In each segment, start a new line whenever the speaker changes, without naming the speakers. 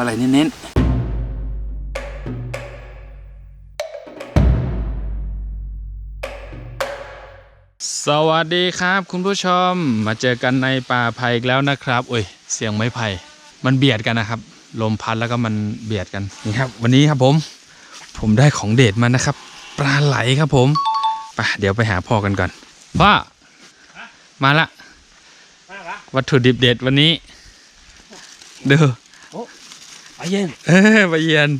ปลาไหลเน้นๆสวัสดีครับคุณผู้ชมมาเจอกันในป่าไผ่อีกแล้วนะครับโอ้ยเสียงไม้ไผ่มันเบียดกันนะครับ ลมพัดแล้วก็มันเบียดกันนี่ครับ วันนี้ครับผม ผมได้ของเด็ดมานะครับ ปลาไหลครับผมไปเดี๋ยวไปหาพ่อกันก่อนพ่อมาละวัตถุดิบเด็ดวันนี้ เด้อ
ไปเย็น
เออไปเยียน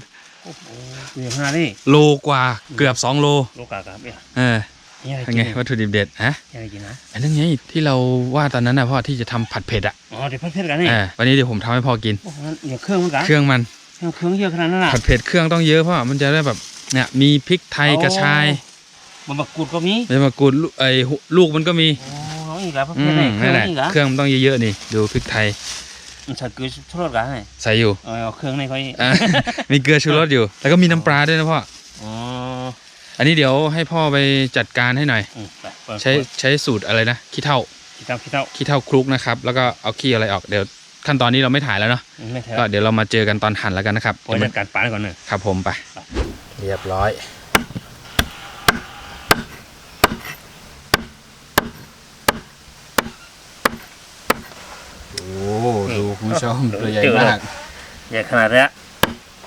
เดี๋ยวหานี่
โลกว่าเกือบ2โล
โลกาครับเนี่ย
เออ
นี่อะไร
เป็น
กิน
ไง
เนี่ย
วัตถุดิบเด็ดฮะ
นี่อะไรกินนะ
อันนั้นไงที่เราว่าตอนนั้นนะพ่อที่จะทำผัดเผ็ดอะ
อ๋อเดี๋ยวเพิ่มกันนี่
เออวันนี้เดี๋ยวผมทำให้พ่อกิน
โอ้โหงั้นอย่าเครื่องมันกัน
เครื่องมัน
เครื่องเยอะขนาดนั้นน่ะ
ผัดเผ็ดเครื่องต้องเยอะพ่อมันจะได้แบบเนี่ยมีพริกไทยกระชาย
มันบักกูดก็มี
ใบมะกรูดลูกไอ้หุลูกมันก็มี
โอ้น้องอีกแล้วเพิ่ม
อื
กัน
ม
นี่เครื่
นั่
อนง
แหละ
อีกแล้ว
เครื่องมันต้องเยอะๆนี่ดูพริกไทย
มัน ใส่เกลือชูรสกันนี่
ใส่อยู่
เอาเอาเครื่องนี่ค่อย
อะมีเกลือชูรสอยู่ แล้วก็มีน้ำปลาด้วยนะพ่อ
อ๋อ
อันนี้เดี๋ยวให้พ่อไปจัดการให้หน่อย
อืมไปเปิด
ใช้ใช้สูตรอะไรนะขี้เท่า
ขี้เต้าขี้เต้า
ขี้เท่าคลุกนะครับ แล้วก็เอาขี้อะไรออกเดี๋ยวขั้นตอนนี้เราไม่ถ่ายแล้วเนาะ
อืมไม่แท้
ก็เดี๋ยวเรามาเจอกันตอนหั่นแล้วกันนะครับ
ปล่อยจัดการปลาก่อนหนึ่ง
ครับผมไป เรียบร้อย โอ้ดูคุณ ผู้ชมตัวใหญ่มาก
ใหญ่ขนาดเนี้ย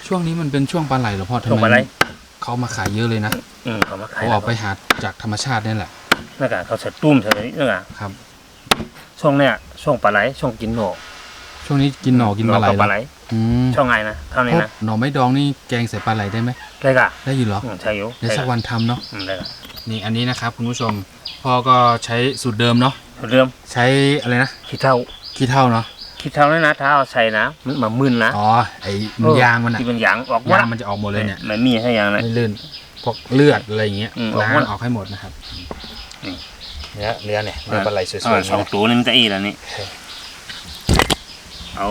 ช่วงนี้มันเป็นช่วงปลาไหลเหรอพ่อทำ
ช่วง
ไม
ปลาไหล
เขามาขายเยอะเลยนะ
อืมเขามาขาย
เขาออกไปหาจากธรรมชาตินี่แหละ
นั่นกะเขาใส่ตุ้มใส่นี่นั่นกะ
ครับ
ช่วงเนี้ยช่วงปลาไหลช่วงกินโหน
ช่วงนี้กินหน่อกินปลาไหล
กับปลาไหล
อืม
ช่วงไงนะเท่านี้
พวก
นะ
หน่อไม้ดองนี่แกงใส่ปลาไหลได้ไหม
ได้กะ
ได้อยู่เหรอ
อืมใช่อยู่
เดี๋ยวสักวันทำเนาะ
อืมได้กะ
นี่อันนี้นะครับคุณผู้ชมพ่อก็ใช้สูตรเดิมเนาะ
เริ่ม
ใช้อะไรนะ
ขี้เท่า
ขี้เท่าเนาะ
ขี้เท่านี่นะถ้าเอาใส่นะมันมามึนนะ
อ๋อไอ้มันยางมันอะ
ที่มันยางออกหมด
ยาง
อะ
มันจะออกหมดเลยเนี่ย
มันมีให้ยางนะ
ไม่ลื่นพวกเลือดอะไรอย่างเงี้ย
อืม
ล้าง
ออกหมด
ออกให้หมดนะครับ
อืม
เนื้อเนื้อเนี่ยเนื้อปลาไหลสวย
เอา
ๆ
สอง
นะ
ตัวนี่มันจะอีแล้วนี่เอา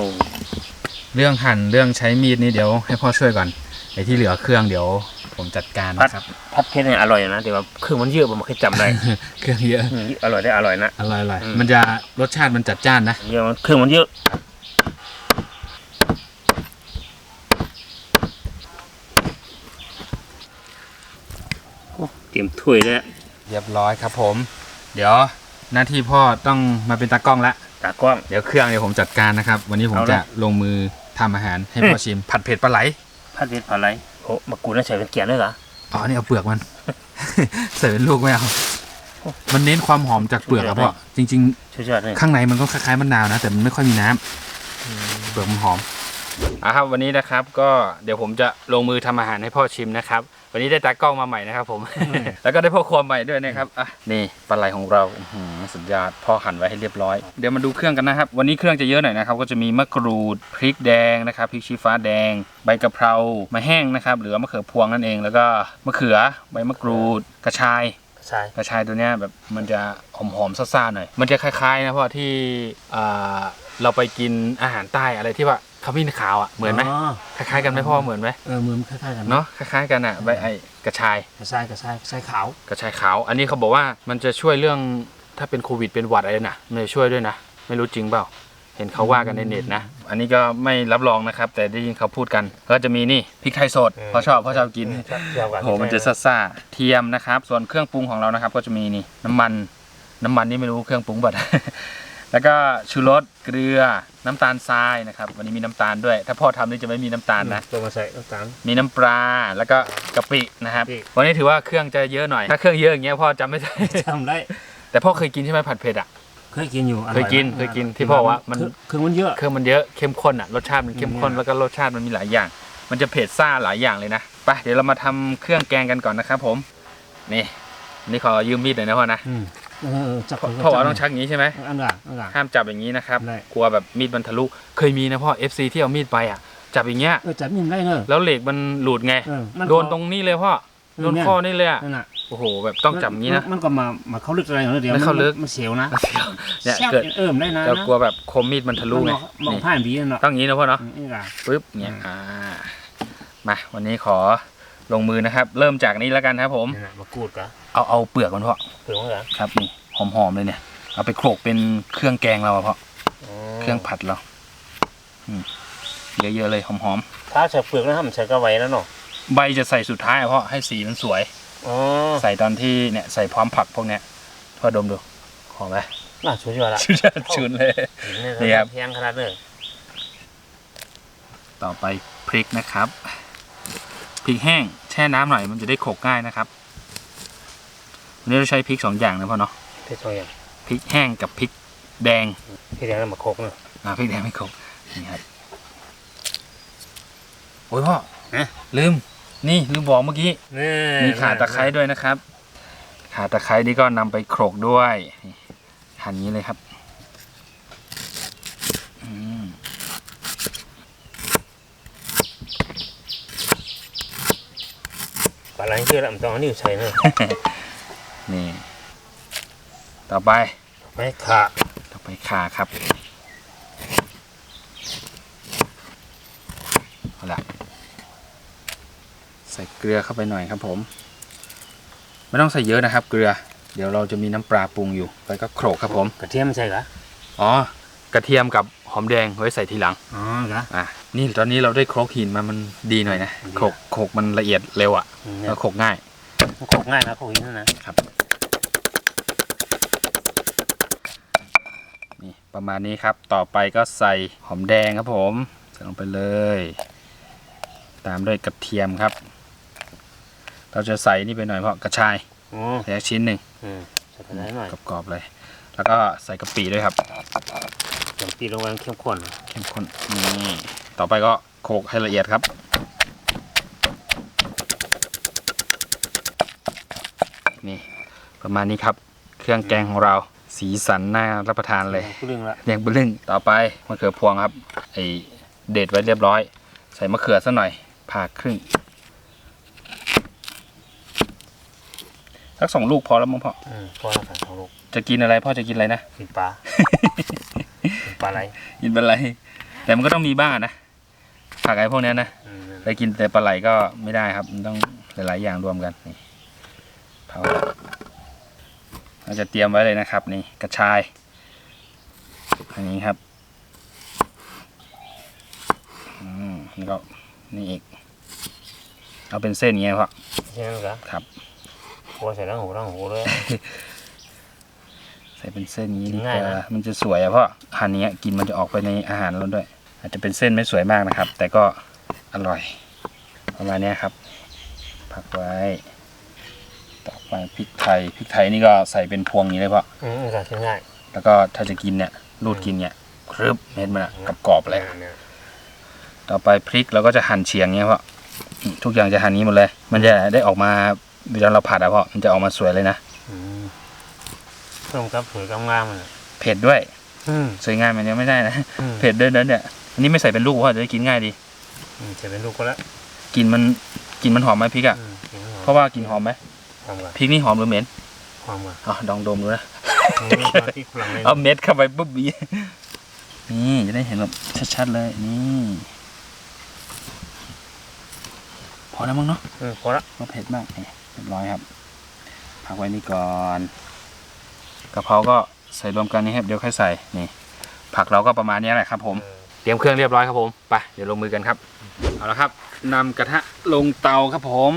เรื่องหั่นเรื่องใช้มีดนี่เดี๋ยวให้พ่อช่วยก่อนไอ้ที่เหลือเครื่องเดี๋ยว ผมจัดการ
พัด
นะครับ
พัดเพชรเนี่ยอร่อยนะแต่ว่าเครื่องมันเยอะผมไม่เคยจำได้
เครื่องเยอะ
อืมอร่อยได้อร่อยนะ
อร่อยอร่อย
อืม
มันจะรสชาติมันจัดจ้านนะ
เยอะมันเครื่องมันเยอะโอ้เตรียมถ้วยแล้ว
เรียบร้อยครับผม เดี๋ยวหน้าที่พ่อต้องมาเป็นตากล้องละ
ตากล้อง
เดี๋ยวเครื่องเดี๋ยวผมจัดการนะครับ วันนี้ผม
เอาละ
จะลงมือทำอาหารให้พ่อชิม ผัดเผ็ดปลาไหล
พัดเพชรอะไร โอ้มะกรูดน่าใส่เป็นเกียร์ด้วยเหรอ
อ๋อนี่เอาเปลือกมัน ใส่เป็นลูกไม่เอามันเน้นความหอมจากเปลือกครับพ่อจริง
ช่วยๆหน่อย
ๆข้างในมันก็คล้ายๆมะนาวนะ แต่มันไม่ค่อยมีน้ำเปลือกมันหอมอะครับวันนี้นะครับ ก็เดี๋ยวผมจะลงมือทำอาหารให้พ่อชิมนะครับ วันนี้ได้ตากล้องมาใหม่นะครับผม แล้วก็ได้พ่อครัวใหม่ด้วยนะครับอะนี่ปลาไหลของเราอื้อหือสุดยอดพ่อหั่นไว้ให้เรียบร้อย เดี๋ยวมาดูเครื่องกันนะครับ วันนี้เครื่องจะเยอะหน่อยนะครับ ก็จะมีมะกรูดพริกแดงนะครับพริกชี้ฟ้าแดง ใบกะเพรามะแห้งนะครับหรือว่ามะเขือพวงนั่นเอง แล้วก็มะเขือใบมะกรูดกระชาย
ใช่
กระชายตัวเนี้ยแบบมันจะหอมๆซ่าๆหน่อย มันจะคล้ายๆนะเพราะที่อ่าเราไปกินอาหารใต้อะไรที่ว่า ขมิ้นขาวอะเหมือนไหมคล้ายๆกันไหมพ่อเหมือนไหม
เออมือมันคล้ายๆกัน
เนาะคล้ายๆกันอะใบไอ้กระชาย
กระชายกระชายกระชายขาว
กระชายขาว อันนี้เขาบอกว่ามันจะช่วยเรื่องถ้าเป็นโควิดเป็นหวัดอะไรนะมันจะช่วยด้วยนะ ไม่รู้จริงเปล่า เห็นเขาว่ากันในเน็ตนะ อันนี้ก็ไม่รับรองนะครับ แต่ได้ยินเขาพูดกัน ก็จะมีนี่พริกไทยสดเพราะชอบเพราะชอบกิน
เกี่ยวกับ
โอ้โหมันจะซ่าๆเทียมนะครับ ส่วนเครื่องปรุงของเรานะครับ ก็จะมีนี่น้ำมัน น้ำมันนี่ไม่รู้เครื่องปรุงบัด แล้วก็ชูรสเกลือน้ำตาลทรายนะครับ วันนี้มีน้ำตาลด้วย ถ้าพ่อทำนี่จะไม่มีน้ำตาลนะ
ตัวมาใส่น้ำตาล
มีน้ำปลาแล้วก็กะปินะครับ
กะปิ
วันนี้ถือว่าเครื่องจะเยอะหน่อย ถ้าเครื่องเยอะอย่างเงี้ยพ่อจำไม่ได้
จำได้
แต่พ่อเคยกินใช่ไหมผัดเผ็ดอะ
เคยกินอยู่อร่อ
เคยกินะเคยกินที่พ่อว่ามัน
เครื่องมันเยอะ
เครื่องมันเยอะเข้มข้นอะรสชาติมันเข้มข้น
อืม
แล้วก็รสชาติมันมีหลายอย่าง มันจะเผ็ดซ่าหลายอย่างเลยนะไปเดี๋ยวเรามาทำเครื่องแกงกันก่อนนะครับผม นี่นี่ขอยืมมีดหน่อยนะพ่อนะ
อืม เออจับ
พ่อพ่อว่าต้องชักอย่างนี้ใช่ไหม
อันหลังอันหลัง
ห้ามจับอย่างนี้นะครับ
ได้
กลัวแบบมีดมันทะลุเคยมีนะพ่อ FC ที่เอามีดไปอะ จับอย่างเงี้ย
เออจับมิมได้เนอะ
แล้วเหล็กมันหลุดไง
เออมันก็
โดนตรงนี้เลยพ่อโดน
เนี่ย
ข้อนี่เลยอะ
นั่นน่ะ
โอ้โห แบบต้องจับอย่างนี้นะ
มัมันก็มามาเข้าลึกอะไรเหรอเดี๋ยว
ไม่เข้าลึก
มันเสียวนะ
เนี่ย
แซ่บ
เกิด
เอิ่มได้นะ
เรากลัวแบบคมมีดมันทะลุไง
มอง
นี่
ผ่านบีเนาะ
ต้องอย่างนี้นะพ่อเนาะ
อืมนี่ล่ะ
ปึ๊บเนี่ย
อืม
อ่า มา วันนี้ขอ ลงมือนะครับ เริ่มจากนี้แล้วกันครับผม
นี่น่ะมากรูดกะ
เอาเอาเปลือกมันพ่อ
เผือกเหรอ
ครับนี่หอมๆเลยเนี่ย เอาไปโขลกเป็นเครื่องแกงเราอะพ่อเครื่องผัดเราอืมเยอะๆเลยหอม
ถ้าใส่เปลือกนะครับมันใส่ก็ไว้แล้วเนาะ
ๆใบจะใส่สุดท้ายอะเพราะให้สีมันสวย
อ๋อ
ใส่ตอนที่เนี่ยใส่พร้อมผักพวกเนี้ยพ่อดมดูหอมไหม
น่าชุนยอดละ
ชุดชุนเลยนี่ครับ
เพียงขนาดเลย
ต่อไปพริกนะครับ พริกแห้งแช่น้ำหน่อยมันจะได้โขลกง่ายนะครับวันนี้เราใช้พริกสองอย่างนะพ่อเนาะ
เพี่ตัวอย่าง
พริกแห้งกับพริกแดง
พี่แดงแล้วมาโคกเนาะ
อ่าพริกแดงไม่โขลกนี่ครับโอ้ยพ่อ
ฮะ
ลืม นี่ลืมบอกเมื่อกี้
นี่
มีข่าตะไคร้ด้วยนะครับข่าตะไคร้นี่ก็นำไปโขลกด้วยนี่หั่นอย่างนี้เลยครับอืม
ป ลาไหลเชื่อแล้วมันต้องเอานิ้วใส่เนาะ
นี่ ต่อไป
ไม่ขา
ต่อไปข่าครับเอาละใส่เกลือเข้าไปหน่อยครับผม ไม่ต้องใส่เยอะนะครับ เกลือ เดี๋ยวเราจะมีน้ำปลาปรุงอยู่ไปก็โขลกครับผม
กระเทียมใส่กะ
อ๋อกระเทียมกับ หอมแดงไว้ใส่ทีหลัง
อ๋อกะ
อะนี่ตอนนี้เราได้โครกหินมามันดีหน่อยนะ
ดีนะ
โครกโครกมันละเอียดเร็วอะ่ะ
อืมเนี่
แล้
ยว
โครกง่าย
มันโคกง่ายนะโคกอย่างนั้นนะ
นี่ประมาณนี้ครับต่อไปก็ใส่หอมแดงครับผมใส่ลงไปเลย ตามด้วยกระเทียมครับ เราจะใส่นี่ไปหน่อยเพราะกระชาย
อ๋อ
แยกชิ้นหนึ่ง
อืมใส่ไปได้หน่อย
กรอบๆเลย แล้วก็ใส่กะปิด้วยครับ
จำปีลงไปเข้มข้น
เข้มข้นนี่ต่อไปก็โขลกให้ละเอียดครับนี่ประมาณนี้ครับ เครื่องแกงของเราสีสันน่ารับประทานเลย
กูเรื่องละ
แดงบลึ้งต่อไปมะเขือพวงครับไอเด็ดไว้เรียบร้อย ใส่มะเขือสักหน่อยผ่าครึ่งสักสองลูกพอแล้วมั้งพ่อ
อืมพอแล้วค่ะของลูก
จะกินอะไรพ่อจะกินอะไรนะ
กินปลากิน ปลาไหล
กินเป็นไรแต่มันก็ต้องมีบ้างอะนะผักไอ้พวกเนี้ยนะ
อืม
ไปกินแต่ปลาไหลก็ไม่ได้ครับ มันต้องหลาย ๆ อย่างรวมกันนี่เผาเราจะเตรียมไว้เลยนะครับ นี่กระชาย อันนี้ครับอืมแล้วก็นี่อีกเอาเป็นเส้นอย่างเงี้ยพ่อ
ใช่ไหมกะ
ครับ
หัวใส่ทั้งหูทั้งหูเลย
ใส่เป็นเส้นอย่างนี้
กิ
ดี
น
ก
ง่าย
ว่า
นะ
มันจะสวยอะพ่อหั่นอย่างเนี้ยกินมันจะออกไปในอาหารเราด้วย อาจจะเป็นเส้นไม่สวยมากนะครับ แต่ก็อร่อย ประมาณเนี้ยครับพักไว้ต่อไปพริกไทยพริกไทยนี่ก็ใส่เป็นพวงอย่างนี้เลยพ่อ
อืมกะกินง่าย
แล้วก็ถ้าจะกินเนี่ยรูดกินเนี่ยครึบเม็ดมันอะกรอบๆเลย
เนี่ย
ต่อไปพริกเราก็จะหั่นเฉียงเงี้ยพ่ออืมทุกอย่างจะหั่นนี้หมดเลย มันจะได้ออกมาเวลาเราผัดอะพ่อมันจะออกมาสวยเลยนะ
อืม ต้มกับสวยกับงามมันน่ะ
เผ็ดด้วย
อืม
สวยงามมันยังไม่ได้นะ
อืม
เผ็ดด้วยนะเนี่ย อันนี้ไม่ใส่เป็นลูกเพราะจะได้กินง่ายดี
อืมจะเป็นลูกก็แล้ว
กลินมันกลินมันหอมไหมพริกอะ
อืมกินหอม
เพราะว่ากลินหอมไหม
หอมกว่า
พริกนี่หอมหรือเหม็น
หอมกว่า
อ๋อลองดมดูนะ
อืมตอนที่ฝรั่งเลย
เอาเม็ดเข้าไปปุ๊บบีนี่จะได้เห็นแบบชัดๆเลย นี่ พอแล้วมั้งเนาะ
อืมพอละ
ก็เผ็ดมากนี่เรียบร้อยครับ พักไว้นี่ก่อน กะเพราก็ใส่รวมกันนี่ครับเดี๋ยวค่อยใส่นี่ ผักเราก็ประมาณนี้แหละครับ ผมเตรียมเครื่องเรียบร้อยครับผมไปเดี๋ยวลงมือกันครับเอาละครับนำกระทะลงเตาครับผม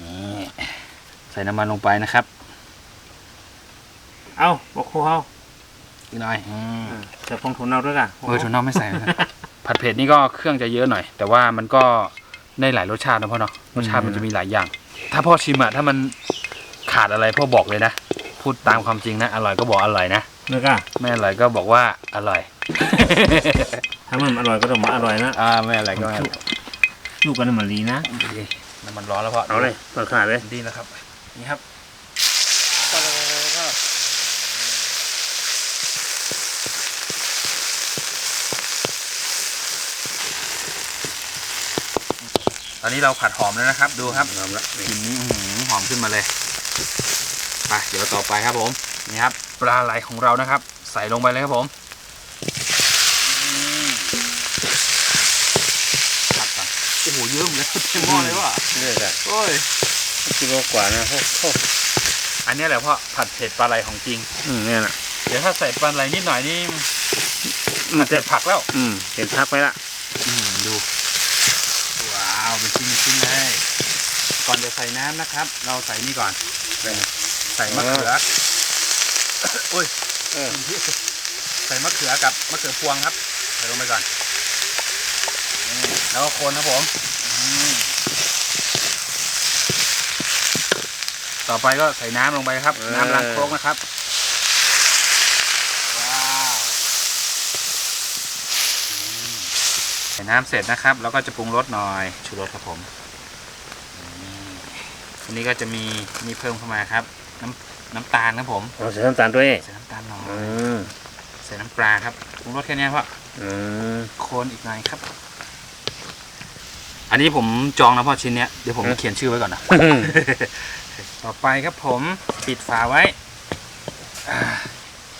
นี่ใส่น้ำมันลงไปนะครับ
เอ้าบอกครูเขา
อีกหน่อยอืม
เดี๋ยวพงทุนเอาด้วยกัน
เออถั่วเน่าไม่ใส่นะผัดเผ็ดนี่ก็เครื่องจะเยอะหน่อย แต่ว่ามันก็ได้หลายรสชาตินะพ่อเนาะรสชาติมันจะมีหลายอย่าง ถ้าพ่อชิมอะถ้ามันขาดอะไรพ่อบอกเลยนะ พูดตามความจริงนะ อร่อยก็บอกอร่อยนะ
เนื้อก้า
ไม่อร่อยก็บอกว่าอร่อย
ถ้ามันอร่อยก็ต้องมาอร่อยนะ
อ่าไม่อร่อยก็ไม่อร่อย
ลูกกันมันลีนะ
ดีน้ำมันร้อนแล้วพ่อ
เอาเลยเปิดขาดเลย
ดีแล้วครับ นี่ครับตอนนี้เราผัดหอมแล้วนะครับ ดูครับ
หอมละ
กลิ่นนี้อื้อหือหอมขึ้นมาเลย ไปเดี๋ยวต่อไปครับผมนี่ครับปลาไหลของเรานะครับ ใส่ลงไปเลยครับผมผัดก่อนโอ้โหเยอะเหมือนกันเต็มหม้อเลยว่ะ
เนื้อก้า
โอ้ย
กิโลกว่านะโอ้โห
อันนี้แหละพ่อผัดเผ็ดปลาไหลของจริง
อืมเนี่ยนะ
เดี๋ยวถ้าใส่ปลาไหลนิดหน่อยนี่
มัน
เสร็
จะ
จผักแล้ว
อืมเห็นพักไปละ
อืมดู ว้าวเป็นชิ้นเป็นชิ้นเลยก่อนจะใส่น้ำนะครับ เราใส่นี่ก่อนใส่มะเขือโอ้ย
เออ
ใส่มะเขือกับมะเขือพวงครับใส่ลงไปก่อนนี่แล้วก็คนครับผมอืมต่อไปก็ใส่น้ำลงไปครับ น้ำล้างโครกนะครับว้าวอืมใส่น้ำเสร็จนะครับ แล้วก็จะปรุงรสหน่อยชูรสครับผมนี่อันนี้ก็จะมีมีเพิ่มเข้ามาครับ น้ำน้ำตาลครับผม
เราใส่น้ำตาลด้วย
ใส่น้ำตาลหน่อย
อืม
ใส่น้ำปลาครับปรุงรสแค่นี้พ่อ
อืม
โคนอีกหน่อยครับ อันนี้ผมจองนะพ่อชิ้นเนี้ยเดี๋ยวผม
เอ๊ะ
เขียนชื่อไว้ก่อนนะ ต่อไปครับผมปิดฝาไว้อ่า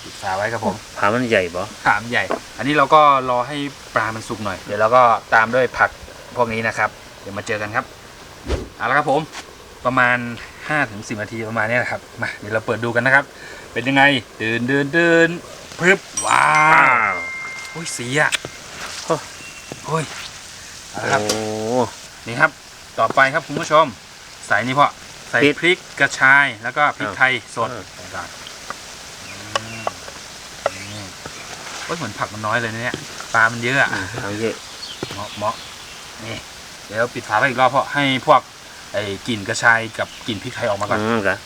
ปิดฝาไว้ครับผม
ผามันใหญ่ปะ
ถามใหญ่ อันนี้เราก็รอให้ปลามันสุกหน่อย เดี๋ยวเราก็ตามด้วยผักพวกนี้นะครับ เดี๋ยวมาเจอกันครับเอาละครับผม ประมาณ 5ถึง10นาทีประมาณนี้แหละครับมาเดี๋ยวเราเปิดดูกันนะครับ เป็นยังไงเดินเดินเดินพรึบว้าวโอ้ยสีอะโอ้โอ้ยเอาละครับ
โอ้
นี่ครับต่อไปครับคุณผู้ชม ใส่นี่พ่อใส่
พริก
พริกกระชายแล้วก็พริก
ครับ
ไทยสด
เออ
ใส่ก่อนอืมนี่โอ้ยเหมือนผักมันน้อยเลยนะเนี่ยปลามันเยอะอะ
เอาเยอะ
เหมาะเหมาะนี่เดี๋ยวปิดฝาไว้อีกรอบเพราะให้พวก ไอ้กลิ่นกระชายกับกลิ่นพริกไทยออกมาก่อน
อืมกะ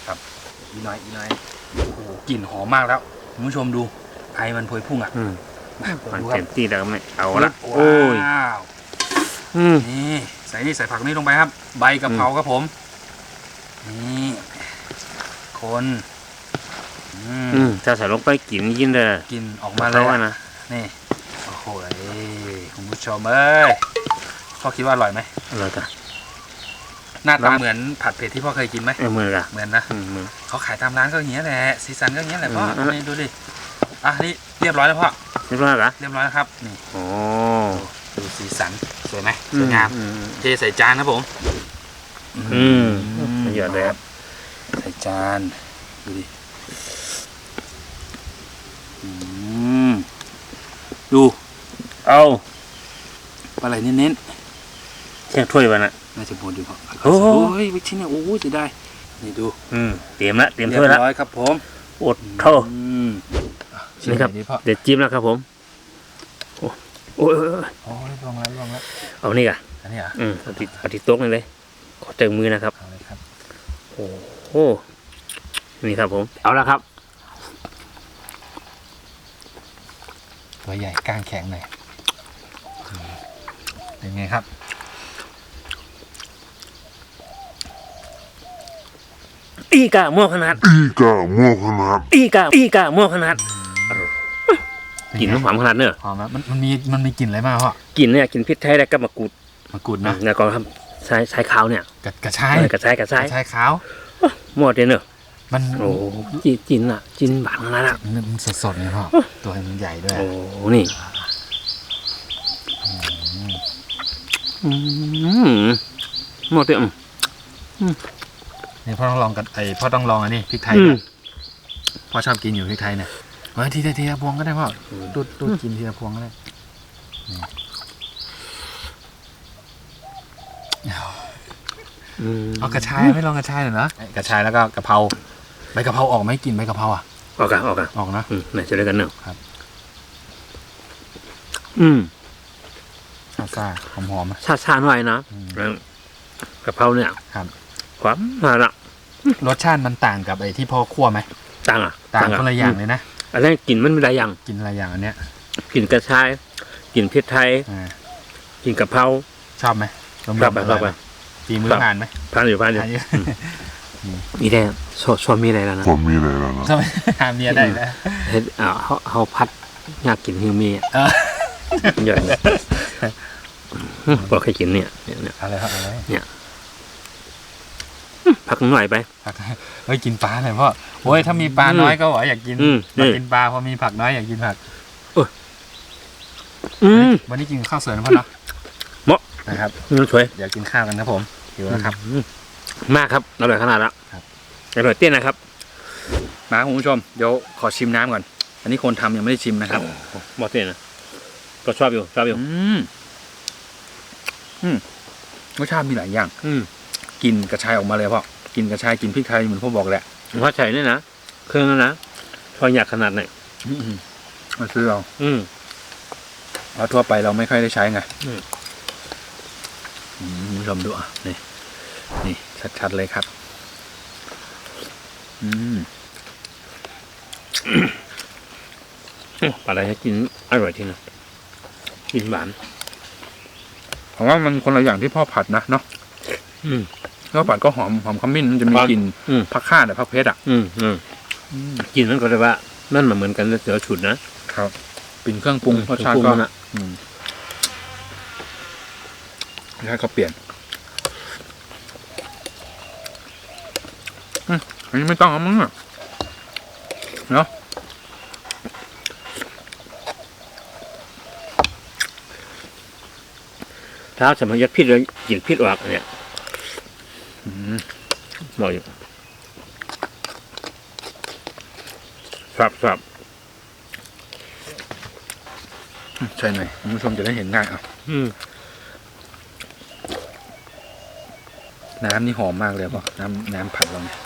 อีกหน่อยอีกหน่อยโอ้โหกลิ่นหอมมากแล้วคุณผู้ชมดูไอมันพวยพุ่งอะ
อืม
มาเปิด
มัน
ดูค
เต็
รับ
มที่แล้วไม่เอาละ
ว้
โอ้ยา
ว
อืม
นี่ใส่นี่ใส่ผักนี่ลงไปครับ ใบกะเพราครับผม นี่คนอืม
อืมถ้าใส่ลงไปกินยินเลย
กินออกมาเล
เขา
ย
ว่า
อะ
นะ
นี่โอ้โหคุณผู้ชมเอ้ยพ่อคิดว่าอร่อยไหม
อร่อยจ้ะ
หน้าตา
น้ำ
เหมือนผัดเผ็ดที่พ่อเคยกินไหม
เออมือกะ
เหมือนนะ
อืมมือ
เขาขายตามร้านก็อย่างเงี้ยแหละสีสันก็อย่างเงี้ยแหละพ่อ
อืม
นี่ดูดิอะนี่เรียบร้อยแล้วพ่อ
เรียบร้อยกะ
เรียบร้อยแล้วครับนี่
โอ้
ดูสีสันสวยไหมสวยงาม
อืม
เทใส่จานครับผม
อืมประโยชน์เลยครับ
ใส่จานดูดิอืมดู
เอา
ปลาไหลเน้น
เที่ยงถ้วยวันน่ะ
ๆ น่าจะหมดอยู่ครับ
โอ้โห
โอ้ยวิชิ้นเนี่ยโอ้ยจะได้นี่ดู
อืมเตรียมละเตรียม
เรีย
ถ้วย
บ
ละ
ร้อยครับผม
อดเท่า
อืมอะชิม
นี่ครับ
หอยดิพ่อ
เดี๋ยวจิ้มแล้วครับผมโอ้โอ้ยโอ้ยโอ้ย
โอ้ยลองแล้วลองแล้ว
เอานี่กะ
อันนี้เหรอะ
อืมเอาติดเอาติดโต๊ะนี่เลยขอเจอมือนะครับ
เอาเลยครับ
โอ้โหนี่ครับผม เอาละครับ
ตัวใหญ่ก้างแข็งหน่อยอืมเป็นไงครับ
อีกาม่วขนาด
Iga Mohammed.
อีกาอีกาม่วขนาดกลิ่นหอมขนาดเนอะ
หอมไหมมันมันมีมันมีกลิ่นอะไรบ้างพ่อก
ลิ่นเนี่ยกลิ่นพริกไทยแล้วก็มะกรูด
มะกรูดนะ
แล้วก็ครับใช้ใช้ขาวเนี่ย
กระกระชาย
เออกระชายกระชาย
กระชายขาว
หมดเลยเนอะ
มัน
โอ้จีจินอะจินบางขนาดอะ
มันสดสดๆเลยพ่อตัวมันใหญ่ด้วย
โอ้นี่อืมหมดเลยอืม
นี่พ่อต้องลองกันไอพ่อต้องลองอันนี้พริกไทย
อืม
นะพ่อชอบกินอยู่พริกไทยเนี่ยเออทีละทีละพวงก็ได้พ่อดูดดูดกินทีละพวงก็ได้นี่
อืม
เอากระชายไม่ลองกระชายหน่อยนะกระชายแล้วก็กะเพราใบกะเพราออกไหมกลินใบกะเพราอะ
ออกกันออกกัน
ออกนะ
อืมไหนจะได้กันเนอะ
ครับ
อืม
ซาซาหอมหอมๆอะ
ชาชาหน่อยนะ
อืม
แล้วกะเพราเนี่ย
ครับ
ความมาละ
รสชาติมันต่างกับไอ้ที่พ่อคั่วไหม
ต่างอะ
ต่าง
อ่
คนละอย่างเลยนะ
อันนี้กลิ่นมันมีหลายอย่าง
กินอะไรอย่างอันเนี้ย
กลิ่นกระชายกลิ่นพริกไทย
อ่าก
ลิ่นกะเพรา
ชอบไหมรวมๆ
ชอบไป
ร่ย
ชอบไป
หมฝีมือ
ครับ
ผ่านไหม
ผ่านอยู่ผ่านอยู่
ผ่านอยู่
นี่ได้ชอบชอบมีอะไรแล้วนะ
For me, Lena.
ทำไมหาเมียได้แล้ว
เฮ็ดอ่าเขาเขาพัดอยากกินฮิวมีอะ
เออ
ใหญ่เลยอืมบอกให้กินเนี่ยเนี่ยเนี่ย
เอาเลยครับเอาเลย
พักหน่อยไป
ผักเฮ้ยกินปลาหน่อยพ่อโอ้ยถ้ามีปลาน้อยก็บอกว่าอยากกิน
อืม
อยาก
นี่
กินปลาพอมีผักน้อยอยากกินผัก
อืม
วันนี้กินข้าวสวยนะพ่อเนาะ
เหมาะ
นะครับ
มันสวย
เดี๋ยวกินข้าวกันครับผมหิวแล้วครับ
อืมมากครับอร่อยขนาดละ
ครับ
อร่อยเตี้ยนะครับ
มาคุณผู้ชมเดี๋ยวขอชิมน้ำก่อน อันนี้คนทำยังไม่ได้ชิมนะครับ
หมดเลยนะก็ชอบอยู่ชอบอยู่
อืมอืมรสชาติมีหลายอย่าง
อืม
กลินกระชายออกมาเลยพ่อกินกระชายกินพริกไทยเหมือนพ่อบอกแหละ
ว่าใช่เนี่ยนะเครื่องนั้นนะพออยากขนาดไหน
อืมมาซื้อเรา
อืม
เราทั่วไปเราไม่ค่อยได้ใช้ไง
อืม
อืมคุณผู้ชมดูอะนี่นี่ชัดๆเลยครับ อืม
ปลาอะไรให้กินอร่อยจริงนะกินหวาน
ผมว่ามันคนละอย่างที่พ่อผัดนะเนาะ
อืม
พ่อผัดก็หอมหอมขมิ้นมันจะมี
ครับ
กลิ่น
อืม
ผักข่าแต่ผักเพชรอะ
อืมอืมกินมันก็ได้ว่านั่นมันเหมือนกันเสือฉุดนะครับ
กลิ่นเครื่องปรุงรสชาติ
ปรุง
ก็
มันอะ
อืมรสชาติก็เปลี่ยนอืมอันนี้ไม่ต้องเอามั้งอะเนาะ
เท้าสมัยยัดพิษเลยหยิบพิษออกเนี่ย
อืม
บอกอยู่ครับครับ
ใช่หน่อยคุณผู้ชมจะได้เห็นง่ายอะ
อืม
น้ำนี่หอมมากเลยป่ะน้ำน้ำผัดเราเนี่ย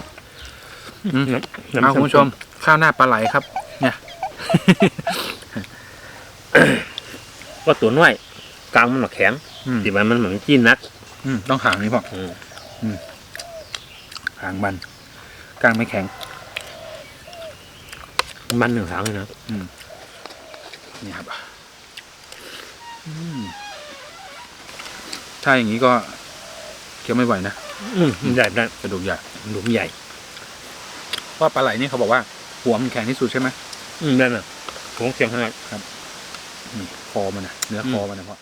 น้ำน้ำ
เอาคุณผู้ชม ข้าวหน้าปลาไหลครับ เนี่ย
ว่าตัวน้อยกลางมันหนักแข็ง
อืม
สีมันมันเหมือนจีนนัก
อืมต้องหางนี่ป่ะ
อืม
หางมันกลางไม่แข็ง
มันหนึ่งหางเลยนะ
นี่ครับอืมถ้าอย่างนี้ก็เคี้ยวไม่ไหวนะ
อืมใหญ่ได้
กระดูกใหญ่
หลุมใหญ่
เพราะปลาไหลนี่เขาบอกว่า หัวมันแข็งที่สุดใช่ไหม
อืมได้น่ะผมเสียงขนาด
นี่คอมันนะเนื้อคอมันนะพ่อ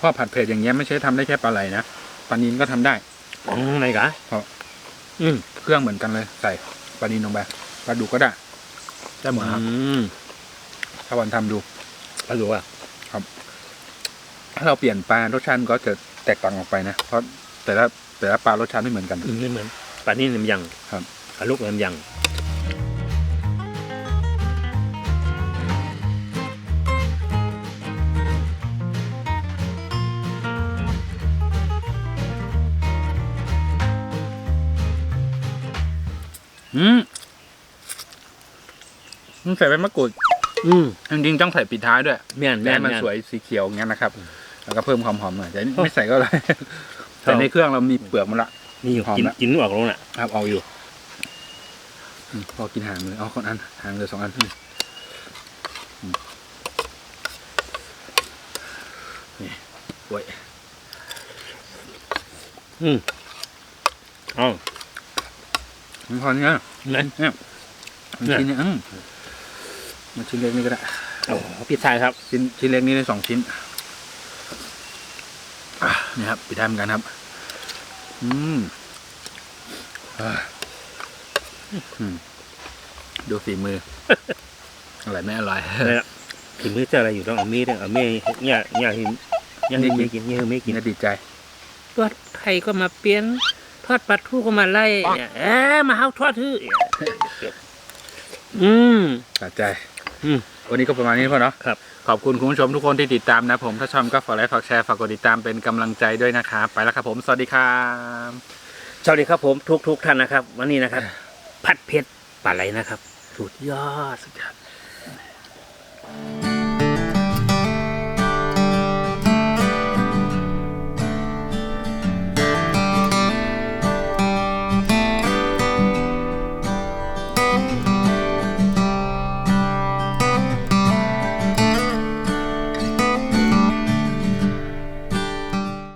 พ่อผัดเผ็ดอย่างเงี้ยไม่ใช่ทำได้แค่ปลาไหลนะปลานินก็ทำได้
ของไหนกะ
ครับ
อืม
เครื่องเหมือนกันเลยใส่ปลานินลงไปปลาดุกก็ได้ได้หมดครับ
อืม
ถ้าวันทำดู
ปลาดูอะ
ถ้าเราเปลี่ยนปลารสชาติก็จะแตกต่างออกไปนะเพราะแต่ละแต่ละปลารสชาติไม่เหมือนกัน
อืมไม่เหมือนปลานี่น้ำยัง
ครับ
ปลาลูกน้ำยัง
อืมมันใส่ใบมะกรูด
อืม
จริงๆต้องใส่ปิดท้ายด้วย
แม่น
แม่
แม่น
มัน
แม่น
สวยสีเขียวอย่างเงี้ยนะครับแล้วก็เพิ่มความหอมหน่อยแต่
โอ้
ไม่ใส่ก็ได้แต่ในเครื่องเรามีเปลือกมันละ
นี่อยู่
หอม
กิน
ละ
กินออกลงน่ะ
ครับเอาอยู่อืมพอกินหางเลยเอาคนอันหางเลยสองอันอืมอืมนี่โอ้ย
อืมเอ้า
มันพอเนี้ย
นั่น
เนี่ยมันชิ้นเนี้ยอืมมันชิ้นเล็กนี่ก็ได้
โอ้โหพี่ชายครับ
ชิ้นชิ้นเล็กนี่ได้สองชิ้นอะนี่ครับปิดท้ายเหมือนกันครับ อืมอะอืมดูฝีมืออร่อยไม่อร่อย
เนี่ยกินมื้อเจออะไรอยู่ต้องเอามีดเนี่ยเอามีดเนี่ยเนี่ยที่เนี่ยให้ไม่กินเนี่ยให้ไม่กิ
กิ
น
นแล้วติดใจ
ตัวไทยก็มาเปลี่ยนท อดปลาทูก็มาไล่เนี่ยเอ๊ะมาเฮาทอดทื่ออืม
ตัดใจ
อืม
วันนี้ก็ประมาณนี้พ่อเนาะ
ครับ
ขอบคุณคุณผู้ชมทุกคนที่ติดตามนะผม ถ้าชอบก็ฝากไลค์ฝากแชร์ฝากกดติดตามเป็นกำลังใจด้วยนะครับไปแล้วครับผม สวัสดีครับ
สวัสดีครับผมทุกทุกๆท่านนะครับ วันนี้นะครับ ผัดเผ็ดปลาไหลนะครับสุดยอดสุดยอด